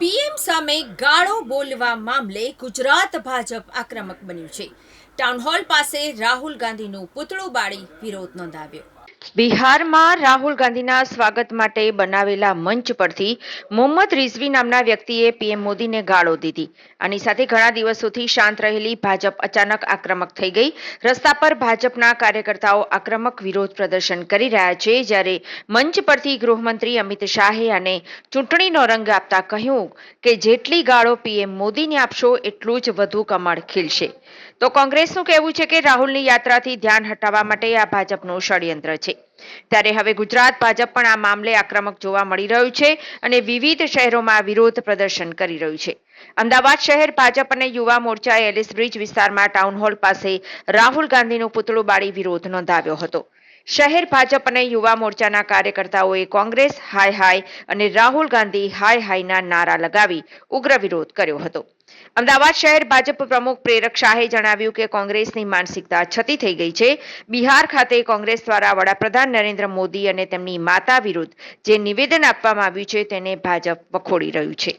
PM સામે ગાળો બોલવા મામલે ગુજરાત ભાજપ આક્રમક બન્યું છે. ટાઉન હોલ પાસે રાહુલ ગાંધીનું પૂતળું બાળી વિરોધ નોંધાવ્યો. બિહારમાં રાહુલ ગાંધીના સ્વાગત માટે બનાવેલા મંચ પરથી મોહમ્મદ રિઝવી નામના વ્યક્તિએ પીએમ મોદીને ગાળો દીધી. આની સાથે ઘણા દિવસોથી શાંત રહેલી ભાજપ અચાનક આક્રમક થઈ ગઈ. રસ્તા પર ભાજપના કાર્યકર્તાઓ આક્રમક વિરોધ પ્રદર્શન કરી રહ્યા છે. જ્યારે મંચ પરથી ગૃહમંત્રી અમિત શાહે અને ચૂંટણીનો રંગ આપતા કહ્યું કે જેટલી ગાળો પીએમ મોદીને આપશો, એટલું જ વધુ કમળ ખીલશે. તો કોંગ્રેસનું કહેવું છે કે રાહુલની યાત્રાથી ધ્યાન હટાવવા માટે આ ભાજપનું ષડયંત્ર છે. ત્યારે હવે ગુજરાત ભાજપ પણ આ મામલે આક્રમક જોવા મળી રહ્યું છે અને વિવિધ શહેરોમાં વિરોધ પ્રદર્શન કરી રહ્યું છે. અમદાવાદ શહેર ભાજપ અને યુવા મોરચાએ એલિસ બ્રિજ વિસ્તારમાં ટાઉન હોલ પાસે રાહુલ ગાંધીનું પૂતળું બાળી વિરોધ નોંધાવ્યો હતો. શહેર ભાજપ અને યુવા મોરચાના કાર્યકર્તાઓએ કોંગ્રેસ હાય હાય અને રાહુલ ગાંધી હાય હાયના નારા લગાવી ઉગ્ર વિરોધ કર્યો હતો. અમદાવાદ શહેર ભાજપ પ્રમુખ પ્રેરક શાહે જણાવ્યું કે કોંગ્રેસની માનસિકતા છતી થઈ ગઈ છે. બિહાર ખાતે કોંગ્રેસ દ્વારા વડાપ્રધાન નરેન્દ્ર મોદી અને તેમની માતા વિરુદ્ધ જે નિવેદન આપવામાં આવ્યું છે તેને ભાજપ વખોડી રહ્યું છે.